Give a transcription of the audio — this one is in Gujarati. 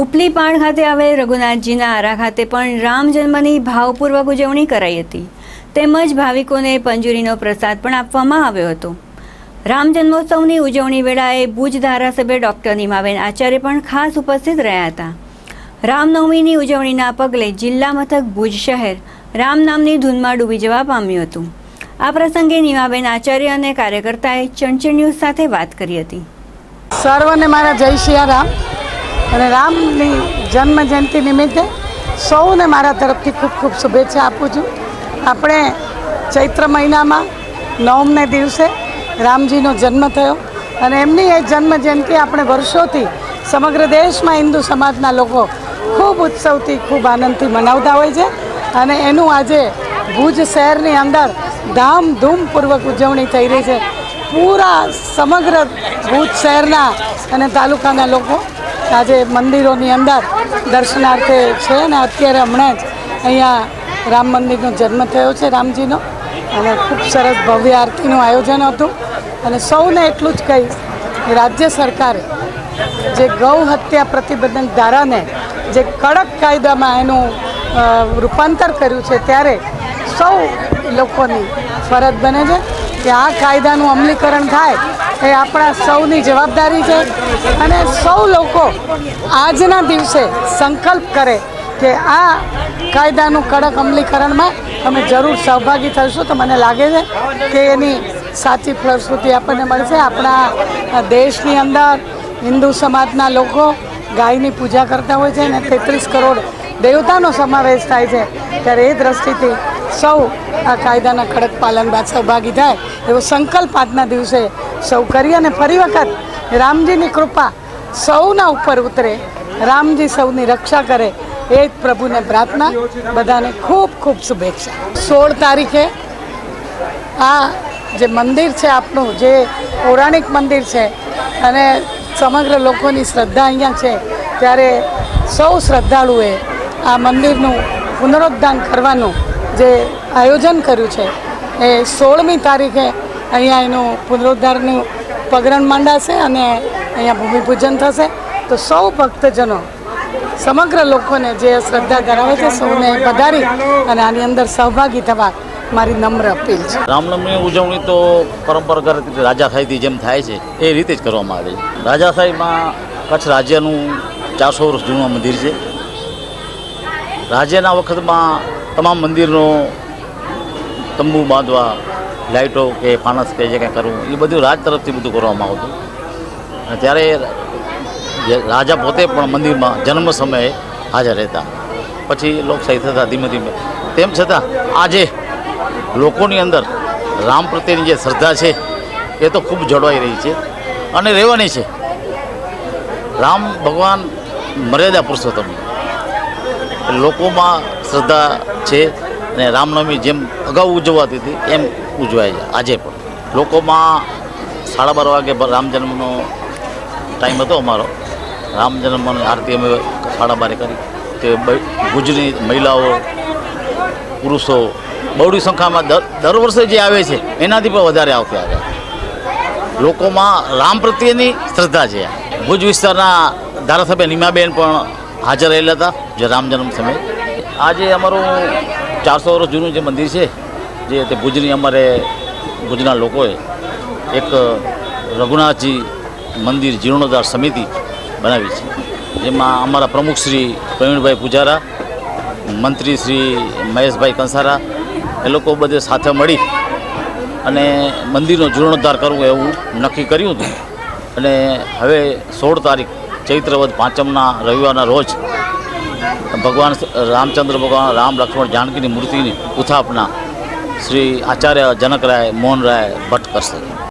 ઉપલી પાણ ખાતે આવેલ રઘુનાથજીના આરા ખાતે પણ રામ જન્મની ભાવપૂર્વક ઉજવણી કરાઈ હતી. તેમજ ભાવિકોને પંજુરીનો પ્રસાદ પણ આપવામાં આવ્યો હતો. રામ જન્મોત્સવની ઉજવણી વેળાએ ભુજ ધારાસભ્ય ડોક્ટર નીમાબેન આચાર્ય પણ ખાસ ઉપસ્થિત રહ્યા હતા. રામનવમીની ઉજવણીના પગલે જિલ્લા મથક ભુજ શહેર રામ નામની ધૂનમાં ડૂબી જવા પામ્યું હતું. આ પ્રસંગે નીમાબેન આચાર્ય અને કાર્યકર્તાએ ચંચળ ન્યૂઝ સાથે વાત કરી હતી. સર્વને મારા જય સિયારામ અને રામની જન્મ જયંતિ નિમિત્તે સૌને મારા તરફથી ખૂબ ખૂબ શુભેચ્છા આપું છું. આપણે ચૈત્ર મહિનામાં નવમને દિવસે રામજીનો જન્મ થયો અને એમની એ જન્મ જયંતિ આપણે વર્ષોથી સમગ્ર દેશમાં હિન્દુ સમાજના લોકો ખૂબ ઉત્સવથી, ખૂબ આનંદથી મનાવતા હોય છે અને એનું આજે ભુજ શહેરની અંદર ધામધૂમપૂર્વક ઉજવણી થઈ રહી છે. પૂરા સમગ્ર ભુજ શહેરના અને તાલુકાના લોકો આજે મંદિરોની અંદર દર્શનાર્થે છે અને અત્યારે હમણાં જ અહીંયા રામ મંદિરનો જન્મ થયો છે રામજીનો. અને ખૂબ સરસ ભવ્ય આરતીનું આયોજન હતું. અને સૌને એટલું જ કહીશ રાજ્ય સરકારે જે ગૌ હત્યા પ્રતિબંધક ધારાને જે કડક કાયદામાં એનું રૂપાંતર કર્યું છે ત્યારે સૌ લોકોની ફરજ બને છે કે આ કાયદાનું અમલીકરણ થાય એ આપણા સૌની જવાબદારી છે અને સૌ લોકો આજના દિવસે સંકલ્પ કરે કે આ કાયદાનું કડક અમલીકરણમાં અમે જરૂર સહભાગી થઈશું તો મને લાગે છે કે એની સાચી ફળશ્રુતિ આપણને મળશે. આપણા દેશની અંદર હિન્દુ સમાજના લોકો ગાયની પૂજા કરતા હોય છે અને તેત્રીસ કરોડ દેવતાનો સમાવેશ થાય છે. ત્યારે એ દ્રષ્ટિથી સૌ આ કાયદાના કડક પાલન બાદ સહભાગી થાય એવો સંકલ્પ આજના દિવસે સૌ કરી અને ફરી વખત રામજીની કૃપા સૌના ઉપર ઉતરે. રામજી સૌની રક્ષા કરે. એ જ પ્રભુને પ્રાર્થના. બધાને ખૂબ ખૂબ શુભેચ્છા. સોળ તારીખે આ જે મંદિર છે આપણું જે પૌરાણિક મંદિર છે અને સમગ્ર લોકોની શ્રદ્ધા અહીંયા છે, ત્યારે સૌ શ્રદ્ધાળુએ આ મંદિરનું પુનરોદ્ધાન કરવાનું જે આયોજન કર્યું છે, એ સોળમી તારીખે અહીંયા એનું પુનરુદ્ધારનું પગરણ માંડાશે અને અહીંયા ભૂમિપૂજન થશે. તો સૌ ભક્તજનો, સમગ્ર લોકોને જે શ્રદ્ધા ધરાવે છે, સૌને પધારી અને આની અંદર સહભાગી થવા મારી નમ્ર અપીલ છે. રામનવમીની ઉજવણી તો પરંપરાગત રીતે રાજાશાહીથી જેમ થાય છે, એ રીતે જ કરવામાં આવે છે. રાજાશાહીમાં કચ્છ રાજ્યનું ચારસો વર્ષ જૂનું મંદિર છે. રાજ્યના વખતમાં તમામ મંદિરનો તંબુ બાંધવા લાઇટો કે ફાનસ કે જે કંઈ કરવું એ બધું રાજ તરફથી બધું કરવામાં આવતું. અને ત્યારે રાજા પોતે પણ મંદિરમાં જન્મ સમયે હાજર રહેતા. પછી લોકશાહી થતા ધીમે ધીમે. તેમ છતાં આજે લોકોની અંદર રામ પ્રત્યેની જે શ્રદ્ધા છે, એ તો ખૂબ જળવાઈ રહી છે અને રહેવાની છે. રામ ભગવાન મર્યાદા પુરુષોત્તમ. લોકોમાં શ્રદ્ધા છે અને રામનવમી જેમ અગાઉ ઉજવાતી હતી, એમ ઉજવાય છે. આજે પણ. લોકોમાં સાડા બાર વાગે રામજન્મનો રામ જન્મનો ટાઈમ હતો અમારો. રામ જન્મની આરતી અમે સાડા બારે કરી. તે ગુજરી મહિલાઓ, પુરુષો બહોળી સંખ્યામાં દર વર્ષે જે આવે છે, એનાથી પણ વધારે આવતા હતા લોકોમાં રામ પ્રત્યેની શ્રદ્ધા છે. ભુજ વિસ્તારના ધારાસભ્ય નીમાબેન પણ હાજર રહેલા હતા, જે રામ જન્મ સમયે. આજે અમારું ચારસો વર્ષ જૂનું જે મંદિર છે, જે તે ભુજની અમારે, ભુજના લોકોએ એક રઘુનાથજી મંદિર જીર્ણોદ્ધાર સમિતિ બનાવી છે. જેમાં અમારા પ્રમુખ શ્રી પ્રવીણભાઈ પૂજારા, મંત્રી શ્રી મહેશભાઈ કંસારા, એ લોકો બધે સાથે મળી અને મંદિરનો જીર્ણોદ્ધાર કરવું એવું નક્કી કર્યું હતું. અને હવે સોળ તારીખ ચૈત્રવદ પાંચમના રવિવારના રોજ ભગવાન રામચંદ્ર ભગવાન રામ લક્ષ્મણ જાનકીની મૂર્તિની ઉથાપના શ્રી આચાર્ય જનકરાય મોહનરાય ભટ્ટ કરશે.